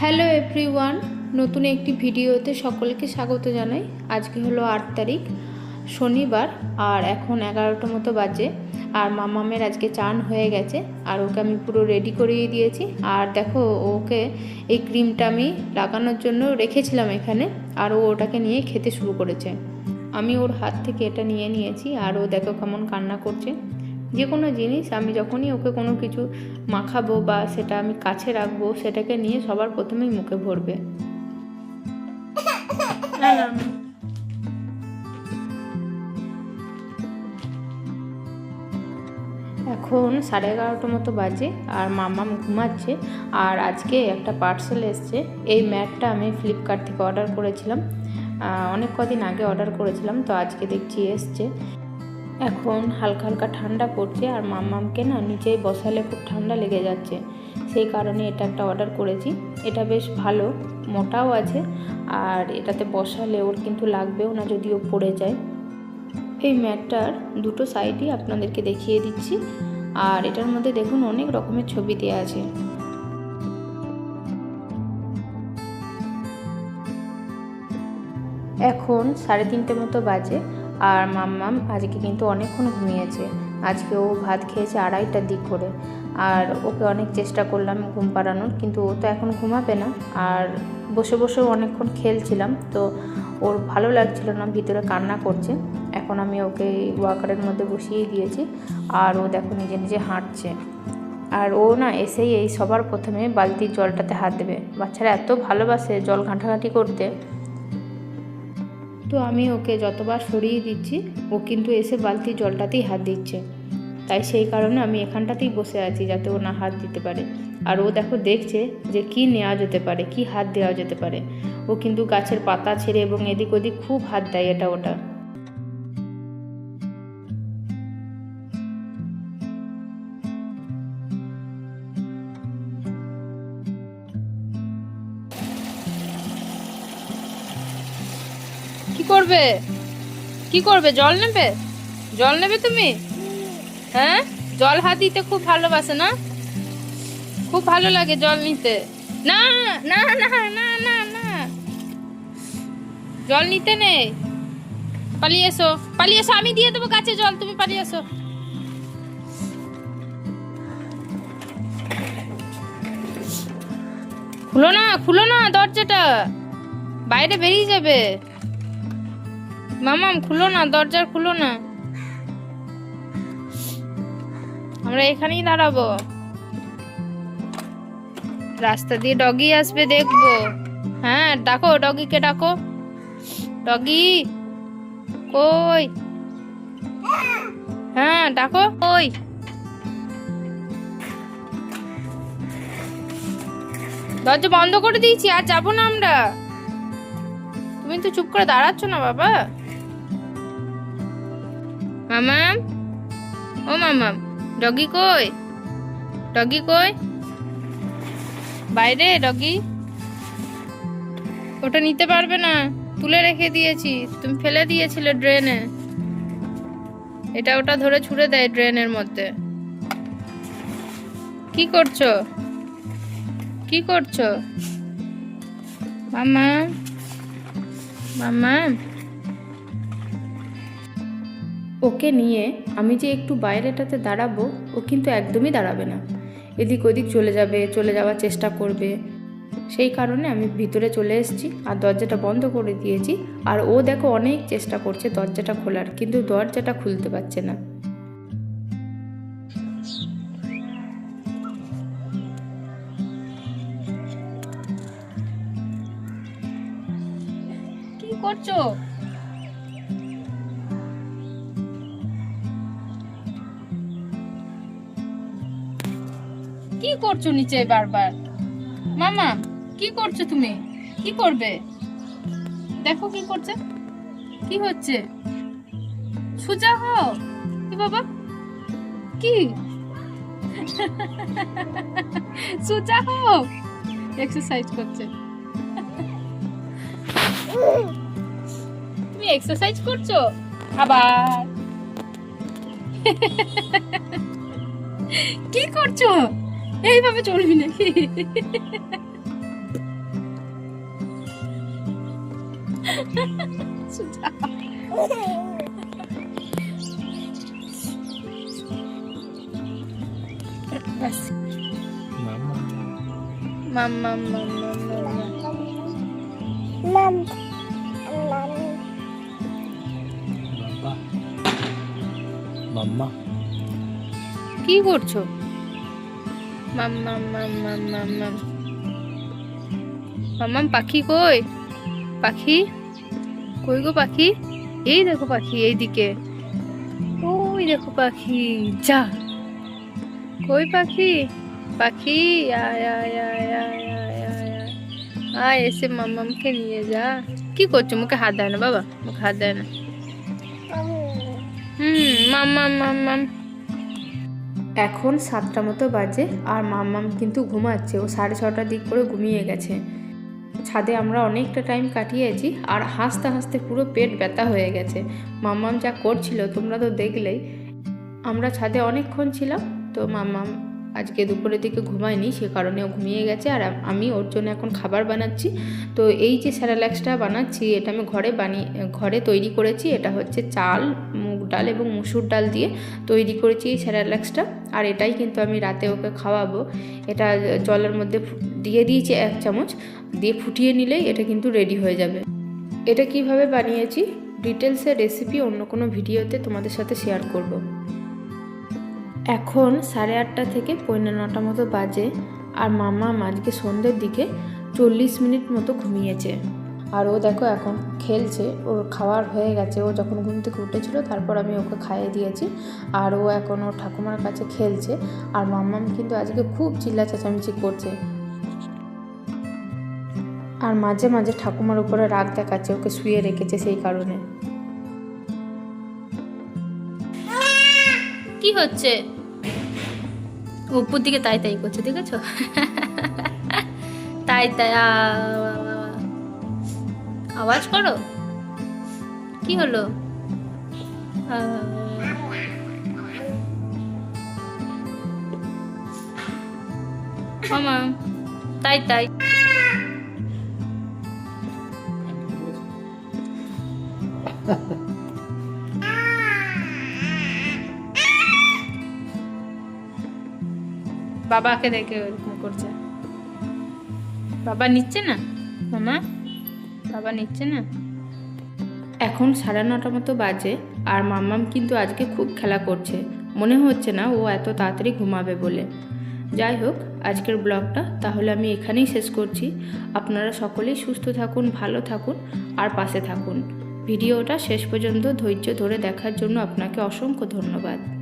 Hello everyone নতুন একটি ভিডিওতে সকলকে স্বাগত জানাই। আজকে হলো আট তারিখ, শনিবার, আর এখন এগারোটা মতো বাজে, আর মামামের আজকে চান হয়ে গেছে, আর ওকে আমি পুরো রেডি করিয়ে দিয়েছি। আর দেখো, ওকে এই ক্রিমটা আমি লাগানোর জন্য রেখেছিলাম এখানে, আর ও ওটাকে নিয়ে খেতে শুরু করেছে। আমি ওর হাত থেকে এটা নিয়ে নিয়েছি, আর ও দেখো কেমন কান্না করছে। যে কোনো জিনিস আমি যখনই ওকে কোনো কিছু মাখাবো বা সেটা আমি কাছে রাখব, সেটাকে নিয়ে সবার প্রথমেই মুখে ভরবে। এখন সাড়ে এগারোটা মতো বাজে আর মামাম ঘুমাচ্ছে আর আজকে একটা পার্সেল এসছে। এই ম্যাটটা আমি ফ্লিপকার্ট থেকে অর্ডার করেছিলাম। অনেক কদিন আগে অর্ডার করেছিলাম, তো আজকে দেখছি এসছে। এখন হালকা হালকা ঠান্ডা পড়ছে আর মামামকে না নিচে বসালে খুব ঠান্ডা লেগে যাচ্ছে। সেই কারণে এটা একটা অর্ডার করেছি। এটা বেশ ভালো, মোটাও আছে আর এটাতে বসালে ওর কিন্তু লাগবেও না যদিও পড়ে যায়। এই ম্যাটটার দুটো সাইডই আপনাদেরকে দেখিয়ে দিচ্ছি। আর এটার মধ্যে দেখুন অনেক রকমের ছবি দেওয়া আছে। এখন সাড়ে তিনটে মতো বাজে। আর মাম্মাম আজকে কিন্তু অনেকক্ষণ ঘুমিয়েছে। আজকে ও ভাত খেয়েছে আড়াইটার দিক করে। আর ওকে অনেক চেষ্টা করলাম ঘুম পাড়ানোর, কিন্তু ও তো এখন ঘুমাবে না। আর বসে বসেও অনেকক্ষণ খেলছিলাম, তো ওর ভালো লাগছিল না, ভিতরে কান্না করছে। এখন আমি ওকে ওয়াকারের মধ্যে বসিয়ে দিয়েছি, আর ও দেখো নিজে নিজে হাঁটছে। আর ও না এসেই এই সবার প্রথমে বালতির জলটাতে হাত দেবে। বাচ্চারা এত ভালোবাসে জল ঘাঁটাঘাঁটি করতে। তো আমি ওকে যতবার সরিয়ে দিচ্ছি, ও কিন্তু এসে বালতি জলটাতেই হাত দিচ্ছে। তাই সেই কারণে আমি এখানটাতেই বসে আছি যাতে ও না হাত দিতে পারে। আর ও দেখো দেখছে যে কি নেওয়া যেতে পারে, কি হাত দেওয়া যেতে পারে। ও কিন্তু গাছের পাতা ছেড়ে এবং এদিক ওদিক খুব হাত দেয় এটা ওটা। কি করবে? কি করবে? জল নেবে? জল নেবে তুমি? হ্যাঁ? জল হাত দিতে খুব ভালোবাসে, না? খুব ভালো লাগে জল নিতে। না না না না না না। জল নিতে নেই। পালিয়ে এসো। পালিয়ে এসো, আমি দিয়ে দেবো গাছে জল, তুমি পালিয়ে এসো। খুলো না খুলো না দরজাটা। বাইরে বেরিয়ে যাবে। মামাম, খুলো না, দরজার খুলো না। আমরা এখানেই দাঁড়াবো। রাস্তা দিয়ে ডগি আসবে দেখব। হ্যাঁ ডাকো, ডগিকে ডাকো। ডগি, কই? হ্যাঁ ডাকো, কই? দরজা বন্ধ করে দিয়েছি, আর যাব না আমরা। তুমি তো চুপ করে দাঁড়াচ্ছ না, বাবা। মামাম ও মামাম ডগি কই? ডগি কই? বাইরে, ডগি। ওটা নিতে পারবে না, তুলে রেখে দিয়েছি। তুমি ফেলে দিয়েছিলে ড্রেনে। এটা ওটা ধরে ছুড়ে দেয় ড্রেনের মধ্যে। কি করছ? কি করছ? মামা? মামা? ওকে নিয়ে আমি যে একটু বাইরেটাতে দাঁড়াবো, ও কিন্তু একদমই দাঁড়াবে না। এদিক ওদিক চলে যাবে, চলে যাওয়ার চেষ্টা করবে। সেই কারণে আমি ভিতরে চলে এসেছি আর দরজাটা বন্ধ করে দিয়েছি। আর ও দেখো অনেক চেষ্টা করছে দরজাটা খোলার, কিন্তু দরজাটা খুলতে পারছে না। কি করছ? কি করছ নিচে বারবার? মামা, কি করছ তুমি? কি করবে? দেখো কি করছে। কি হচ্ছে? সোজা হও। কি বাবা, কি? সোজা হও। এক্সারসাইজ করছে। তুমি এক্সারসাইজ করছ? আবার। কি করছ? এইভাবে চলবি নাকি? মাম্মা। কি করছ? মাম মাম মাম মাম মাম মাম। মাম্মাম পাখি কই? পাখি? কই গো পাখি? এই দেখো পাখি এইদিকে। ওই দেখো পাখি যা। কই পাখি? পাখি আয় আয় আয় আয় আয় আয় আয়। এসে মাম্মামকে নিয়ে যা। কি করছ? মুখে হাত দেয় না বাবা? মুখে হাত দেয় না। হুম মাম মাম মাম মাম। এখন সাতটা মতো বাজে আর মাম্মাম কিন্তু ঘুমাচ্ছে। ও সাড়ে ছটার দিক করে ঘুমিয়ে গেছে। ছাদে আমরা অনেকটা টাইম কাটিয়েছি আর হাসতে হাসতে পুরো পেট ব্যথা হয়ে গেছে। মাম্মাম যা করছিল তোমরা তো দেখলেই। আমরা ছাদে অনেকক্ষণ ছিলাম তো মাম্মাম আজকে দুপুরের দিকে ঘুমায়নি, সে কারণে ও ঘুমিয়ে গেছে আর আমি ওর জন্য এখন খাবার বানাচ্ছি। তো এই যে স্যারালাক্সটা বানাচ্ছি, এটা আমি ঘরে বানিয়ে ঘরে তৈরি করেছি। এটা হচ্ছে চাল, মুগ ডাল এবং মুসুর ডাল দিয়ে তৈরি করেছি এই স্যারালাক্সটা আর এটাই কিন্তু আমি রাতে ওকে খাওয়াবো। এটা জলের মধ্যে দিয়ে দিয়েছি এক চামচ। দিয়ে ফুটিয়ে নিলেই এটা কিন্তু রেডি হয়ে যাবে। এটা কীভাবে বানিয়েছি? ডিটেলসের রেসিপি অন্য কোনো ভিডিওতে তোমাদের সাথে শেয়ার করব। এখন সাড়ে আটটা থেকে পৌনে নটা মতো বাজে আর মামা আজকে সন্ধ্যের দিকে চল্লিশ মিনিট মতো ঘুমিয়েছে। আর ও দেখো এখন খেলছে, ওর খাওয়ার হয়ে গেছে। ও যখন ঘুম থেকে উঠেছিল, তারপর আমি ওকে খাইয়ে দিয়েছি। আর ও এখন ওর ঠাকুমার কাছে খেলছে। আর মাম্মাম কিন্তু আজকে খুব চিল্লা চেঁচামেচি করছে। আর মাঝে মাঝে ঠাকুমার উপরে রাগ দেখাচ্ছে, ওকে শুয়ে রেখেছে সেই কারণে। কি হচ্ছে? উপর দিকে তাই তাই করছে, দেখেছ? তাই তাই আওয়াজ করো। কি হলো? তাই তাই। বাবাকে দেখে ওরকম করছে। বাবা নিচ্ছে না? মামা? বাবা নিচ্ছে না? এখন সাড়ে নটা মতো বাজে, আর মাম্মাম কিন্তু আজকে খুব খেলা করছে। মনে হচ্ছে না ও এত তাড়াতাড়ি ঘুমাবে বলে। যাই হোক, আজকের ব্লগটা তাহলে আমি এখানেই শেষ করছি। আপনারা সকলেই সুস্থ থাকুন, ভালো থাকুন, আর পাশে থাকুন। ভিডিওটা শেষ পর্যন্ত ধৈর্য ধরে দেখার জন্য আপনাকে অসংখ্য ধন্যবাদ।